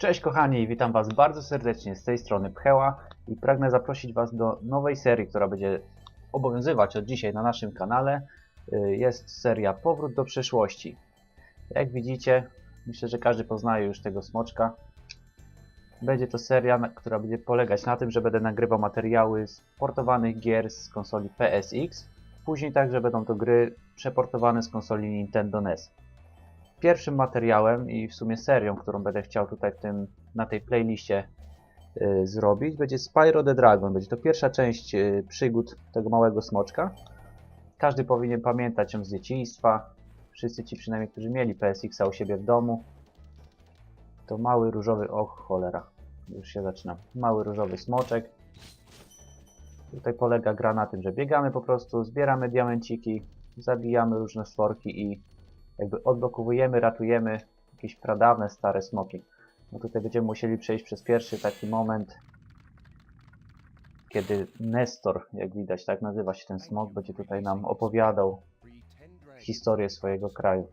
Cześć kochani, witam Was bardzo serdecznie z tej strony Pcheła i pragnę zaprosić Was do nowej serii, która będzie obowiązywać od dzisiaj na naszym kanale. Y, Jest seria Powrót do przeszłości. Jak widzicie, myślę, że każdy poznaje już tego smoczka. Będzie to seria, która będzie polegać na tym, że będę nagrywał materiały z portowanych gier z konsoli PSX. Później także będą to gry przeportowane z konsoli Nintendo NES. Pierwszym materiałem i w sumie serią, którą będę chciał tutaj w tym, na tej playliście y, zrobić, będzie Spyro the Dragon. Będzie to pierwsza część y, przygód tego małego smoczka. Każdy powinien pamiętać ją z dzieciństwa. Wszyscy ci przynajmniej, którzy mieli PSX-a u siebie w domu. To mały różowy, och cholera, już się zaczyna. Mały różowy smoczek. Tutaj polega gra na tym, że biegamy po prostu, zbieramy diamenciki, zabijamy różne stworki i jakby odblokowujemy, ratujemy jakieś pradawne, stare smoki. No tutaj będziemy musieli przejść przez pierwszy taki moment, kiedy Nestor, jak widać, tak nazywa się ten smok, będzie tutaj nam opowiadał historię swojego kraju.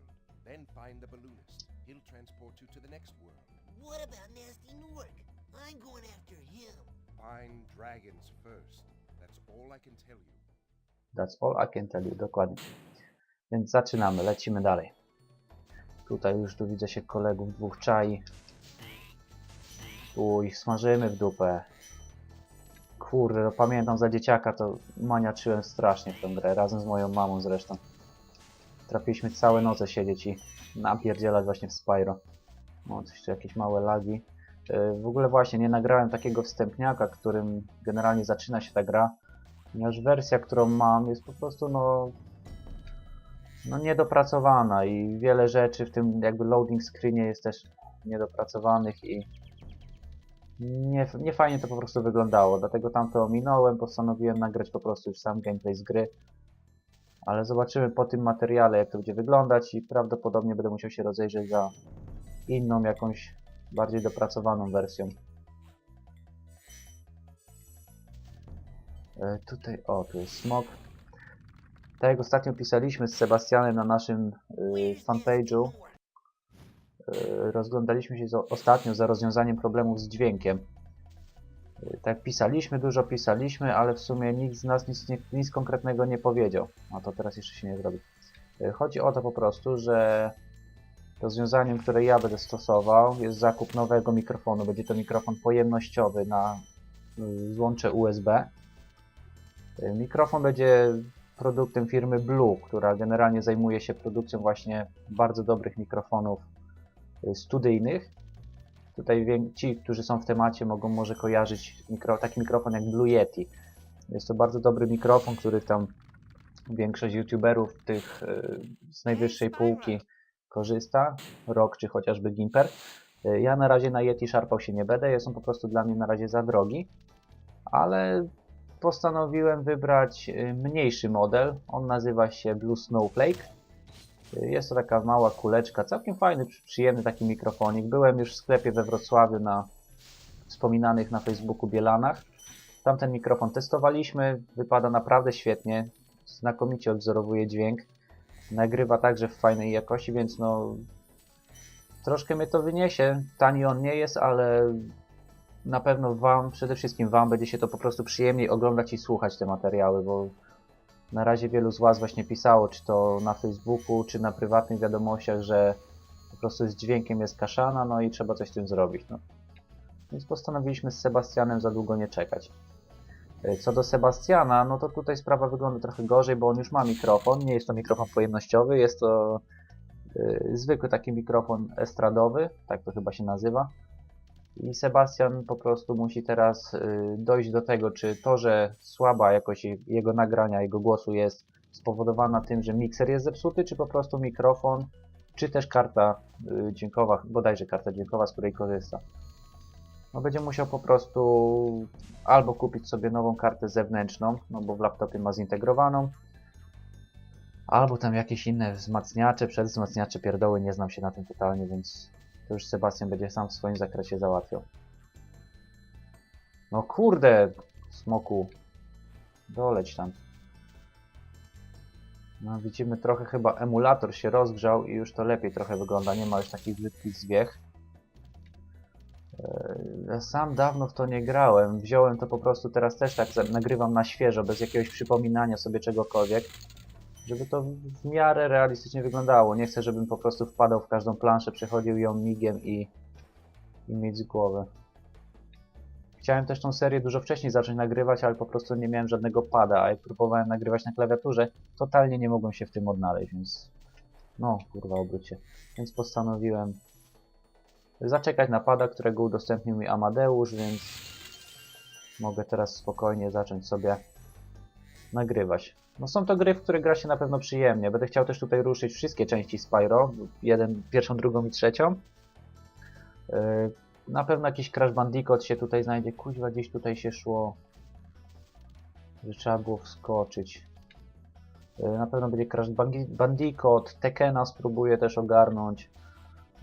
Then find the balloonist. He'll transport you to the next world. What about Nasty Nork? I'm going after him. Find dragons first. That's all I can tell you. That's all I can tell you, dokładnie. Więc zaczynamy, lecimy dalej. Tutaj już tu widzę się kolegów dwóch czai. Tu ich smażymy w dupę. Kurde, no pamiętam za dzieciaka to maniaczyłem strasznie w tę grę, razem z moją mamą zresztą. Trafiliśmy całe noce siedzieć i napierdzielać właśnie w Spyro. No, coś tu jakieś małe lagi. Yy, W ogóle właśnie nie nagrałem takiego wstępniaka, którym generalnie zaczyna się ta gra ponieważ wersja, którą mam jest po prostu no, no niedopracowana i wiele rzeczy w tym jakby loading screenie jest też niedopracowanych i nie, nie fajnie to po prostu wyglądało, dlatego tamto ominąłem, postanowiłem nagrać po prostu już sam gameplay z gry, ale zobaczymy po tym materiale jak to będzie wyglądać i prawdopodobnie będę musiał się rozejrzeć za inną jakąś bardziej dopracowaną wersją. E, Tutaj, o, tu jest smok. Tak jak ostatnio pisaliśmy z Sebastianem na naszym y, fanpage'u, y, rozglądaliśmy się ostatnio za rozwiązaniem problemów z dźwiękiem. Y, tak pisaliśmy, dużo pisaliśmy, ale w sumie nikt z nas nic, nic konkretnego nie powiedział. A to teraz jeszcze się nie zrobi. Chodzi o to po prostu, że rozwiązaniem, które ja będę stosował jest zakup nowego mikrofonu. Będzie to mikrofon pojemnościowy na złącze USB. Mikrofon będzie produktem firmy Blue, która generalnie zajmuje się produkcją właśnie bardzo dobrych mikrofonów y, studyjnych. Tutaj ci, którzy są w temacie, mogą może kojarzyć mikro, taki mikrofon jak Blue Yeti. Jest to bardzo dobry mikrofon, który tam większość youtuberów tych y, z najwyższej półki korzysta, Rock czy chociażby Gimper. Y, Ja na razie na Yeti szarpał się nie będę, jest on po prostu dla mnie na razie za drogi, ale postanowiłem wybrać y, mniejszy model. On nazywa się Blue Snowflake. Y, Jest to taka mała kuleczka, całkiem fajny, przy- przyjemny taki mikrofonik. Byłem już w sklepie we Wrocławiu na wspominanych na Facebooku Bielanach. Tamten mikrofon testowaliśmy, wypada naprawdę świetnie, znakomicie odwzorowuje dźwięk. Nagrywa także w fajnej jakości, więc no troszkę mnie to wyniesie. Tani on nie jest, ale na pewno Wam, przede wszystkim Wam będzie się to po prostu przyjemniej oglądać i słuchać te materiały, bo na razie wielu z Was właśnie pisało, czy to na Facebooku, czy na prywatnych wiadomościach, że po prostu z dźwiękiem jest kaszana, no i trzeba coś z tym zrobić. No. Więc postanowiliśmy z Sebastianem za długo nie czekać. E, Co do Sebastiana, no to tutaj sprawa wygląda trochę gorzej, bo on już ma mikrofon. Nie jest to mikrofon pojemnościowy, jest to e, zwykły taki mikrofon estradowy, tak to chyba się nazywa. I Sebastian po prostu musi teraz y, dojść do tego, czy to, że słaba jakość je- jego nagrania, jego głosu jest spowodowana tym, że mikser jest zepsuty, czy po prostu mikrofon, czy też karta y, dźwiękowa, bodajże karta dźwiękowa, z której korzysta. No będzie musiał po prostu albo kupić sobie nową kartę zewnętrzną, no bo w laptopie ma zintegrowaną, albo tam jakieś inne wzmacniacze, przedwzmacniacze, pierdoły, nie znam się na tym totalnie, więc to już Sebastian będzie sam w swoim zakresie załatwiał. No kurde, smoku. Doleć tam. No widzimy trochę chyba emulator się rozgrzał i już to lepiej trochę wygląda. Nie ma już takich brzydkich zwiech. Ja sam dawno w to nie grałem. Wziąłem to po prostu teraz też tak nagrywam na świeżo, bez jakiegoś przypominania sobie czegokolwiek. Żeby to w miarę realistycznie wyglądało. Nie chcę, żebym po prostu wpadał w każdą planszę, przechodził ją migiem i, i mieć z głowy. Chciałem też tą serię dużo wcześniej zacząć nagrywać, ale po prostu nie miałem żadnego pada, a jak próbowałem nagrywać na klawiaturze, totalnie nie mogłem się w tym odnaleźć, więc... No, kurwa, obrócie. Więc postanowiłem zaczekać na pada, którego udostępnił mi Amadeusz, więc mogę teraz spokojnie zacząć sobie nagrywać. No są to gry, w które gra się na pewno przyjemnie. Będę chciał też tutaj ruszyć wszystkie części Spyro, jeden, pierwszą, drugą i trzecią. Yy, na pewno jakiś Crash Bandicoot się tutaj znajdzie. Kuźwa, gdzieś tutaj się szło, że trzeba było wskoczyć. Yy, na pewno będzie Crash Bandicoot, Tekena spróbuję też ogarnąć.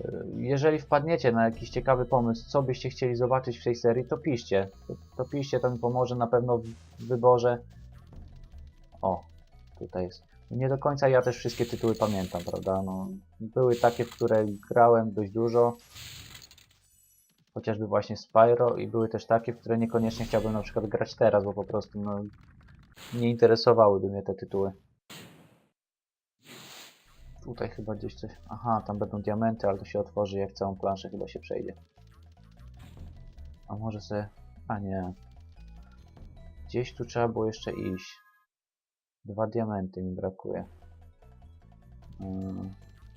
Yy, Jeżeli wpadniecie na jakiś ciekawy pomysł, co byście chcieli zobaczyć w tej serii, to piszcie. To, to piszcie, to mi pomoże na pewno w wyborze. O, tutaj jest. Nie do końca ja też wszystkie tytuły pamiętam, prawda? No, były takie, w które grałem dość dużo. Chociażby właśnie Spyro i były też takie, w które niekoniecznie chciałbym na przykład grać teraz, bo po prostu no, nie interesowałyby mnie te tytuły. Tutaj chyba gdzieś coś... Aha, tam będą diamenty, ale to się otworzy jak całą planszę chyba się przejdzie. A może sobie... A nie. Gdzieś tu trzeba było jeszcze iść. Dwa diamenty mi brakuje. Hmm.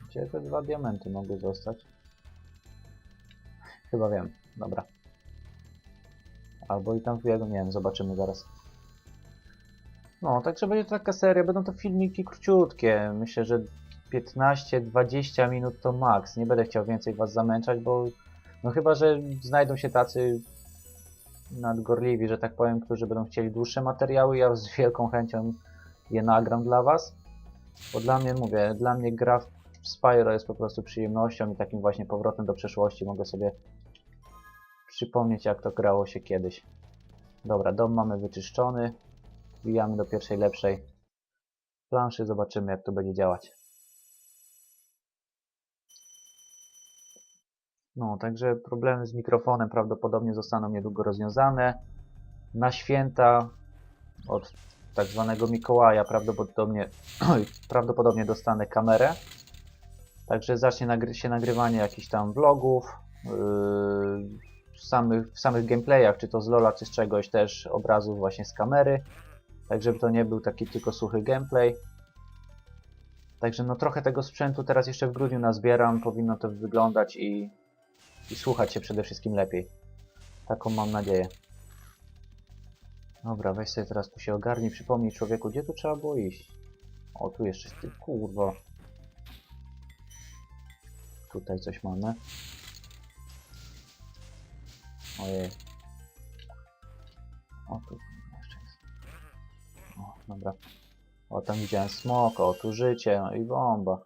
Gdzie te dwa diamenty mogły zostać? Chyba wiem. Dobra. Albo i tam w jego, nie wiem, zobaczymy zaraz. No, także będzie to taka seria, będą to filmiki króciutkie. Myślę, że 15-20 minut to maks. Nie będę chciał więcej was zamęczać, bo no chyba, że znajdą się tacy nadgorliwi, że tak powiem, którzy będą chcieli dłuższe materiały, ja z wielką chęcią je nagram dla was. Bo dla mnie, mówię, dla mnie gra w Spyro jest po prostu przyjemnością i takim właśnie powrotem do przeszłości. Mogę sobie przypomnieć, jak to grało się kiedyś. Dobra, dom mamy wyczyszczony. Wbijamy do pierwszej lepszej planszy, zobaczymy jak to będzie działać. No, także problemy z mikrofonem prawdopodobnie zostaną niedługo rozwiązane. Na święta od tak zwanego Mikołaja prawdopodobnie, prawdopodobnie dostanę kamerę. Także zacznie nagry się nagrywanie jakichś tam vlogów, yy, w, samych, w samych gameplayach, czy to z Lola, czy z czegoś też obrazów właśnie z kamery. Tak żeby to nie był taki tylko suchy gameplay. Także no trochę tego sprzętu teraz jeszcze w grudniu nazbieram, powinno to wyglądać i, i słuchać się przede wszystkim lepiej. Taką mam nadzieję. Dobra, weź sobie teraz tu się ogarnij, przypomnij człowieku, gdzie tu trzeba było iść. O, tu jeszcze, ty kurwa. Tutaj coś mamy. Ojej. O, tu jeszcze jest. O, dobra. O, tam widziałem smok, o, tu życie, no i bomba.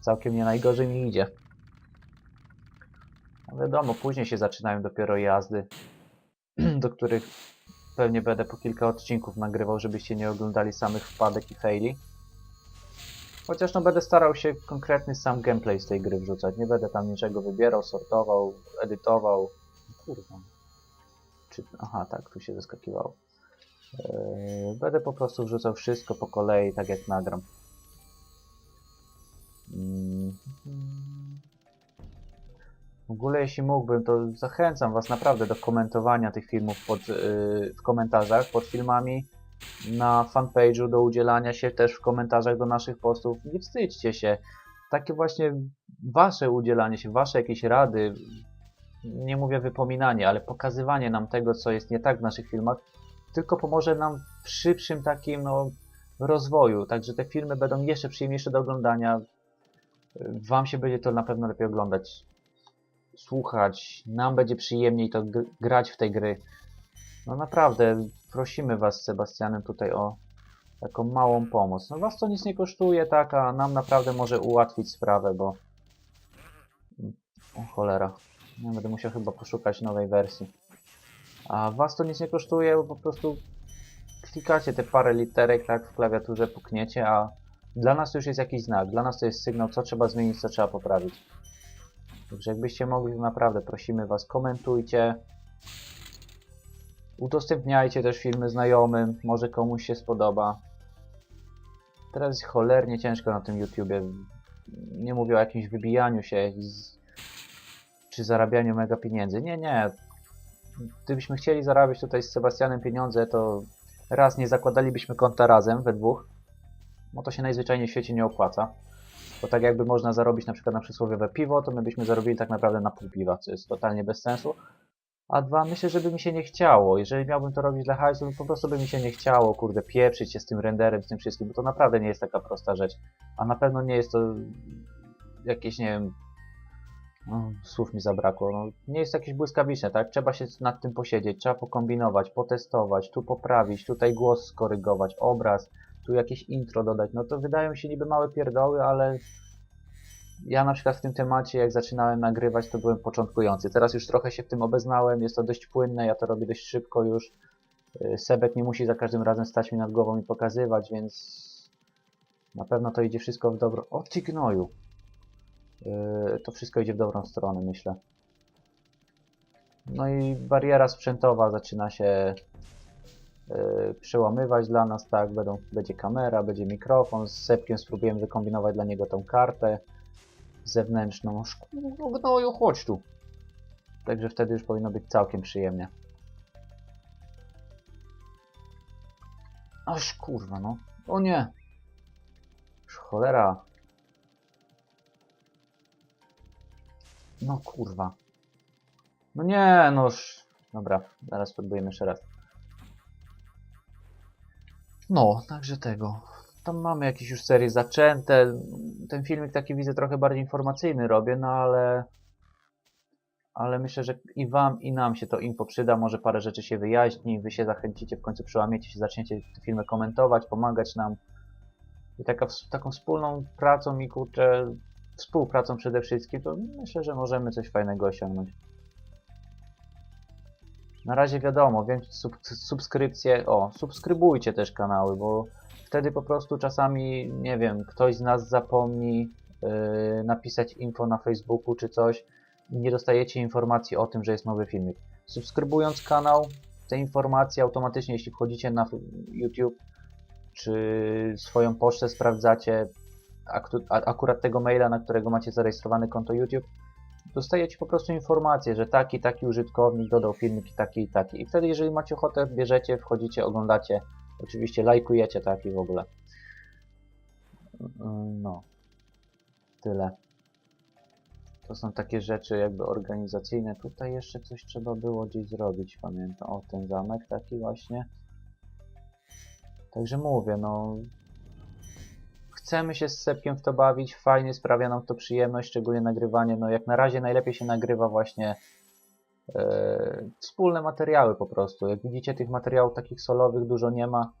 Całkiem nie najgorzej mi idzie. No wiadomo, później się zaczynają dopiero jazdy, do których pewnie będę po kilka odcinków nagrywał, żebyście nie oglądali samych wpadek i faili. Chociaż no będę starał się konkretny sam gameplay z tej gry wrzucać. Nie będę tam niczego wybierał, sortował, edytował. Kurwa. Czy... Aha, tak, tu się zeskakiwało. Yy, będę po prostu wrzucał wszystko po kolei, tak jak nagram. Mm. W ogóle jeśli mógłbym, to zachęcam Was naprawdę do komentowania tych filmów pod, yy, w komentarzach pod filmami na fanpage'u, do udzielania się też w komentarzach do naszych postów. Nie wstydźcie się. Takie właśnie Wasze udzielanie się, Wasze jakieś rady, nie mówię wypominanie, ale pokazywanie nam tego, co jest nie tak w naszych filmach, tylko pomoże nam w szybszym takim no, rozwoju. Także te filmy będą jeszcze przyjemniejsze do oglądania. Wam się będzie to na pewno lepiej oglądać, słuchać. Nam będzie przyjemniej to gr- grać w te gry. No naprawdę, prosimy Was z Sebastianem tutaj o taką małą pomoc. No Was to nic nie kosztuje, tak, a nam naprawdę może ułatwić sprawę, bo... O cholera. Ja będę musiał chyba poszukać nowej wersji. A Was to nic nie kosztuje, bo po prostu klikacie te parę literek tak w klawiaturze, pukniecie, a dla nas to już jest jakiś znak. Dla nas to jest sygnał, co trzeba zmienić, co trzeba poprawić. Także jakbyście mogli, to naprawdę prosimy Was, komentujcie. Udostępniajcie też filmy znajomym, może komuś się spodoba. Teraz jest cholernie ciężko na tym YouTubie. Nie mówię o jakimś wybijaniu się czy zarabianiu mega pieniędzy. Nie, nie. Gdybyśmy chcieli zarabiać tutaj z Sebastianem pieniądze, to raz nie zakładalibyśmy konta razem we dwóch, bo to się najzwyczajniej w świecie nie opłaca. Bo tak jakby można zarobić na przykład na przysłowiowe piwo, to my byśmy zarobili tak naprawdę na pół piwa, co jest totalnie bez sensu. A dwa, myślę, że by mi się nie chciało. Jeżeli miałbym to robić dla hajsu, to po prostu by mi się nie chciało, kurde, pieprzyć się z tym renderem, z tym wszystkim, bo to naprawdę nie jest taka prosta rzecz. A na pewno nie jest to jakieś, nie wiem, no, słów mi zabrakło. No, nie jest jakieś błyskawiczne, tak? Trzeba się nad tym posiedzieć, trzeba pokombinować, potestować, tu poprawić, tutaj głos skorygować, obraz, tu jakieś intro dodać. No to wydają się niby małe pierdoły, ale ja na przykład w tym temacie, jak zaczynałem nagrywać, to byłem początkujący. Teraz już trochę się w tym obeznałem, jest to dość płynne, ja to robię dość szybko już. Yy, Sebek nie musi za każdym razem stać mi nad głową i pokazywać, więc na pewno to idzie wszystko w dobro. O ty gnoju! Yy, to wszystko idzie w dobrą stronę, myślę. No i bariera sprzętowa zaczyna się przełamywać dla nas, tak, Będą, będzie kamera, będzie mikrofon, z Sepkiem spróbujemy wykombinować dla niego tą kartę zewnętrzną. Szku- Gnoju, chodź tu. Także wtedy już powinno być całkiem przyjemnie. Aż kurwa, no. O nie. Już cholera. No kurwa. No nie, noż. Dobra, zaraz spróbujemy jeszcze raz. No, także tego. Tam mamy jakieś już serie zaczęte. Ten filmik taki widzę trochę bardziej informacyjny robię, no ale... Ale myślę, że i wam, i nam się to info przyda. Może parę rzeczy się wyjaśni, wy się zachęcicie, w końcu przełamiecie się, zaczniecie te filmy komentować, pomagać nam. I taka, taką wspólną pracą i kurczę, współpracą przede wszystkim, to myślę, że możemy coś fajnego osiągnąć. Na razie wiadomo, więc sub, subskrypcje, o, subskrybujcie też kanały, bo wtedy po prostu czasami, nie wiem, ktoś z nas zapomni yy, napisać info na Facebooku czy coś i nie dostajecie informacji o tym, że jest nowy filmik. Subskrybując kanał, te informacje automatycznie, jeśli wchodzicie na YouTube czy swoją pocztę sprawdzacie, akurat tego maila, na którego macie zarejestrowane konto YouTube, dostajecie po prostu informację, że taki, taki użytkownik dodał filmik taki i taki. I wtedy, jeżeli macie ochotę, bierzecie, wchodzicie, oglądacie, oczywiście lajkujecie, tak i w ogóle. Mm, No. Tyle. To są takie rzeczy jakby organizacyjne. Tutaj jeszcze coś trzeba było gdzieś zrobić, pamiętam. O, ten zamek taki właśnie. Także mówię, no chcemy się z Sepkiem w to bawić, fajnie sprawia nam to przyjemność, szczególnie nagrywanie. No jak na razie najlepiej się nagrywa właśnie e, wspólne materiały po prostu. Jak widzicie tych materiałów takich solowych dużo nie ma.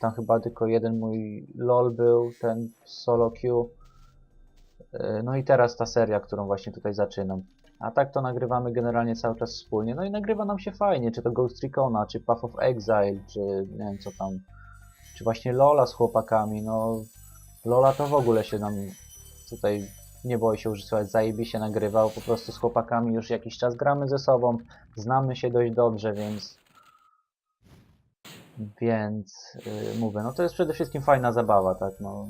Tam chyba tylko jeden mój LOL był, ten solo Q. E, no i teraz ta seria, którą właśnie tutaj zaczynam. A tak to nagrywamy generalnie cały czas wspólnie. No i nagrywa nam się fajnie, czy to Ghost Recona, czy Path of Exile, czy nie wiem co tam, czy właśnie Lola z chłopakami. No Lola to w ogóle się nam tutaj nie boi się używać, zajebiście nagrywał, po prostu z chłopakami już jakiś czas gramy ze sobą, znamy się dość dobrze, więc więc yy, mówię, no to jest przede wszystkim fajna zabawa, tak, no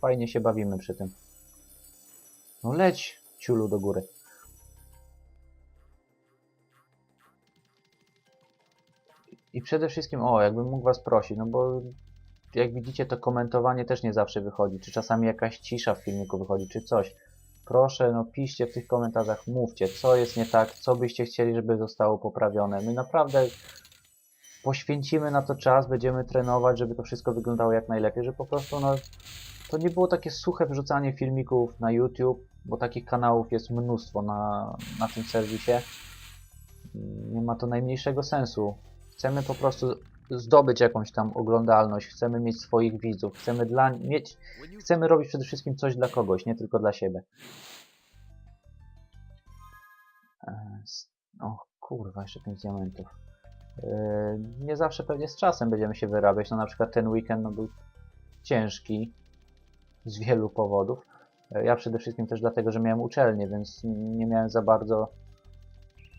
fajnie się bawimy przy tym. No leć, ciulu do góry. I przede wszystkim, o, jakbym mógł was prosić, no bo jak widzicie, to komentowanie też nie zawsze wychodzi. Czy czasami jakaś cisza w filmiku wychodzi, czy coś. Proszę, no piszcie w tych komentarzach, mówcie, co jest nie tak, co byście chcieli, żeby zostało poprawione. My naprawdę poświęcimy na to czas, będziemy trenować, żeby to wszystko wyglądało jak najlepiej, żeby po prostu no, to nie było takie suche wrzucanie filmików na YouTube, bo takich kanałów jest mnóstwo na, na tym serwisie. Nie ma to najmniejszego sensu. Chcemy po prostu zdobyć jakąś tam oglądalność, chcemy mieć swoich widzów, chcemy dla mieć, chcemy robić przede wszystkim coś dla kogoś, nie tylko dla siebie. E, O kurwa, jeszcze 5 diamentów. E, Nie zawsze pewnie z czasem będziemy się wyrabiać, no na przykład ten weekend no, był ciężki z wielu powodów, E, Ja przede wszystkim też dlatego, że miałem uczelnię, więc nie miałem za bardzo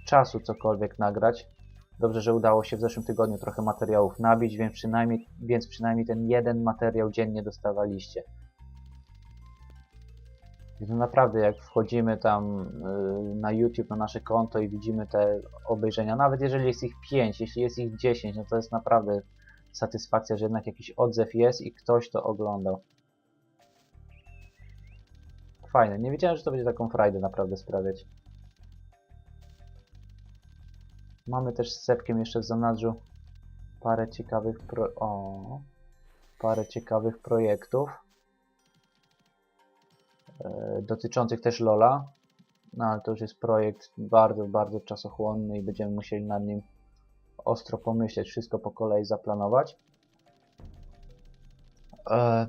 czasu cokolwiek nagrać. Dobrze, że udało się w zeszłym tygodniu trochę materiałów nabić, więc przynajmniej, więc przynajmniej ten jeden materiał dziennie dostawaliście. To naprawdę, jak wchodzimy tam y, na YouTube, na nasze konto i widzimy te obejrzenia, nawet jeżeli jest ich 5, jeśli jest ich 10, no to jest naprawdę satysfakcja, że jednak jakiś odzew jest i ktoś to oglądał. Fajne. Nie wiedziałem, że to będzie taką frajdę naprawdę sprawiać. Mamy też z Sepkiem jeszcze w zanadrzu parę ciekawych pro... O, parę ciekawych projektów e, dotyczących też Lola. No ale to już jest projekt bardzo, bardzo czasochłonny i będziemy musieli nad nim ostro pomyśleć, wszystko po kolei zaplanować. E,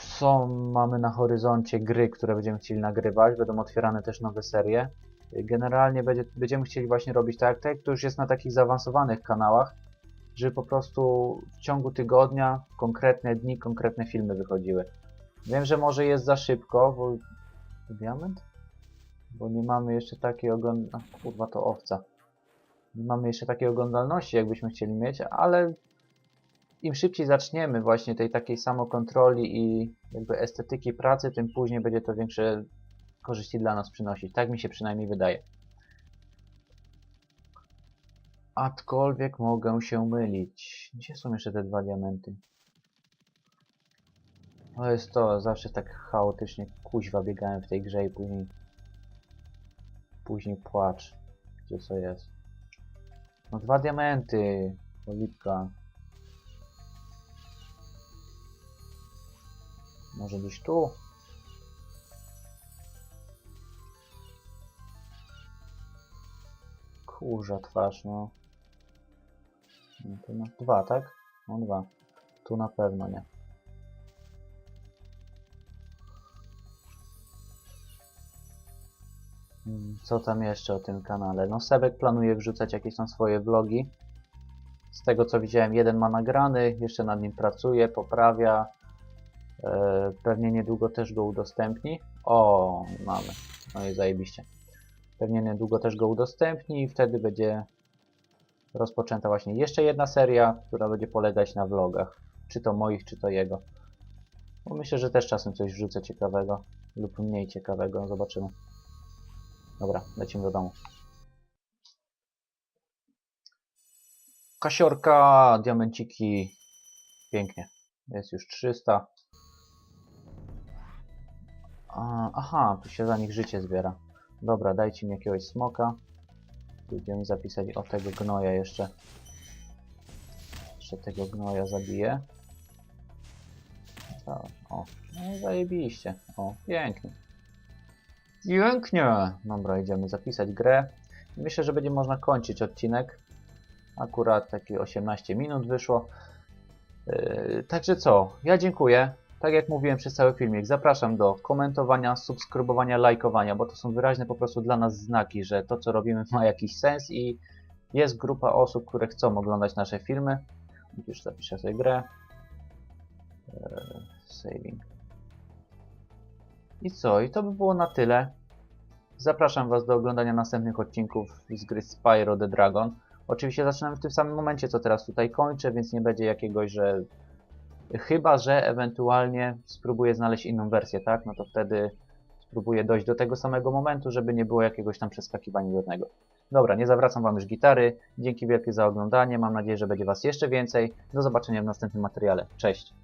są, mamy na horyzoncie gry, które będziemy chcieli nagrywać, będą otwierane też nowe serie. Generalnie będzie, będziemy chcieli właśnie robić tak, tak, to już jest na takich zaawansowanych kanałach, żeby po prostu w ciągu tygodnia konkretne dni, konkretne filmy wychodziły. Wiem, że może jest za szybko, bo... Diament? Bo nie mamy jeszcze takiej ogląd... A, kurwa, to owca. Nie mamy jeszcze takiej oglądalności, jakbyśmy chcieli mieć, ale im szybciej zaczniemy właśnie tej takiej samokontroli i jakby estetyki pracy, tym później będzie to większe korzyści dla nas przynosić. Tak mi się przynajmniej wydaje. Aczkolwiek mogę się mylić. Gdzie są jeszcze te dwa diamenty? To jest to, zawsze tak chaotycznie kuźwa biegałem w tej grze i później później płacz. Gdzie co jest? No dwa diamenty! Polipka. Może gdzieś tu? Kurza twarz, no. no na dwa, tak? No dwa. Tu na pewno nie. Mm, Co tam jeszcze o tym kanale? No Sebek planuje wrzucać jakieś tam swoje vlogi. Z tego co widziałem, jeden ma nagrany, jeszcze nad nim pracuje, poprawia. E, pewnie niedługo też go udostępni. O, mamy. No i zajebiście. Pewnie niedługo też go udostępni i wtedy będzie rozpoczęta właśnie jeszcze jedna seria, która będzie polegać na vlogach. Czy to moich, czy to jego. Bo myślę, że też czasem coś wrzucę ciekawego lub mniej ciekawego. Zobaczymy. Dobra, lecimy do domu. Kasiorka, diamenciki. Pięknie. Jest już 300. A, aha, tu się za nich życie zbiera. Dobra, dajcie mi jakiegoś smoka. Będziemy zapisać o tego gnoja jeszcze. Jeszcze tego gnoja zabiję. O, no zajebiście. O, pięknie. Pięknie! Dobra, idziemy zapisać grę. Myślę, że będzie można kończyć odcinek. Akurat takie 18 minut wyszło. Yy, także co? Ja dziękuję. Tak jak mówiłem przez cały filmik, zapraszam do komentowania, subskrybowania, lajkowania, bo to są wyraźne po prostu dla nas znaki, że to co robimy ma jakiś sens i jest grupa osób, które chcą oglądać nasze filmy. Już zapiszę sobie grę. Yy, saving. I co? I to by było na tyle. Zapraszam Was do oglądania następnych odcinków z gry Spyro the Dragon. Oczywiście zaczynamy w tym samym momencie, co teraz tutaj kończę, więc nie będzie jakiegoś, że... Chyba, że ewentualnie spróbuję znaleźć inną wersję, tak? No to wtedy spróbuję dojść do tego samego momentu, żeby nie było jakiegoś tam przeskakiwania jednego. Dobra, nie zawracam Wam już gitary. Dzięki wielkie za oglądanie. Mam nadzieję, że będzie Was jeszcze więcej. Do zobaczenia w następnym materiale. Cześć!